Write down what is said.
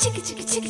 çıkı çıkı çıkı